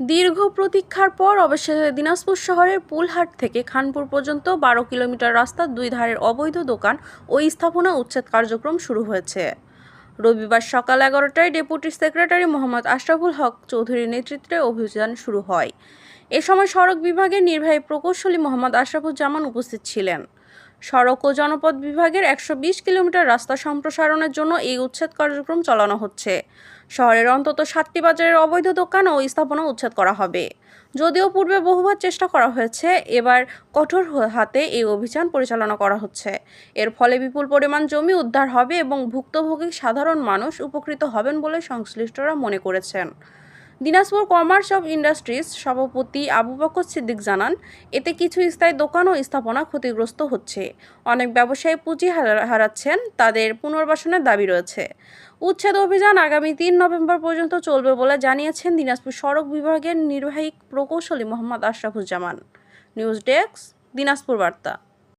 দীর্ঘ প্রতীক্ষার পর অবশেষে দিনাজপুর শহরের পুলহাট থেকে খানপুর পর্যন্ত বারো কিলোমিটার রাস্তার দুই ধারের অবৈধ দোকান ও স্থাপনা উচ্ছেদ কার্যক্রম শুরু হয়েছে। রবিবার সকাল এগারোটায় ডেপুটি সেক্রেটারি মোহাম্মদ আশরাফুল হক চৌধুরীর নেতৃত্বে অভিযান শুরু হয়। এ সময় সড়ক বিভাগের নির্বাহী প্রকৌশলী মোহাম্মদ আশরাফুজ্জামান উপস্থিত ছিলেন। সড়ক ও জনপথ বিভাগের একশো বিশ কিলোমিটার রাস্তা সম্প্রসারণের জন্য এই উচ্ছেদ কার্যক্রম চালানো হচ্ছে। শহরের অন্তত সাতটি বাজারের অবৈধ দোকান ও স্থাপনা উচ্ছেদ করা হবে। যদিও পূর্বে বহুবার চেষ্টা করা হয়েছে, এবার কঠোর হাতে এই অভিযান পরিচালনা করা হচ্ছে। এর ফলে বিপুল পরিমাণ জমি উদ্ধার হবে এবং ভুক্তভোগী সাধারণ মানুষ উপকৃত হবেন বলে সংশ্লিষ্টরা মনে করেছেন। দিনাজপুর কমার্স অফ ইন্ডাস্ট্রিজ সভাপতি আবু বকর সিদ্দিক জানান, এতে কিছু স্থায়ী দোকান ও স্থাপনা ক্ষতিগ্রস্ত হচ্ছে। অনেক ব্যবসায়ী পুঁজি হারা- হারাচ্ছেন, তাদের পুনর্বাসনের দাবি রয়েছে। উচ্ছেদ অভিযান আগামী তিন নভেম্বর পর্যন্ত চলবে বলে জানিয়েছেন দিনাজপুর সড়ক বিভাগের নির্বাহী প্রকৌশলী মোহাম্মদ আশরাফুজ্জামান। নিউজ ডেস্ক, দিনাজপুর বার্তা।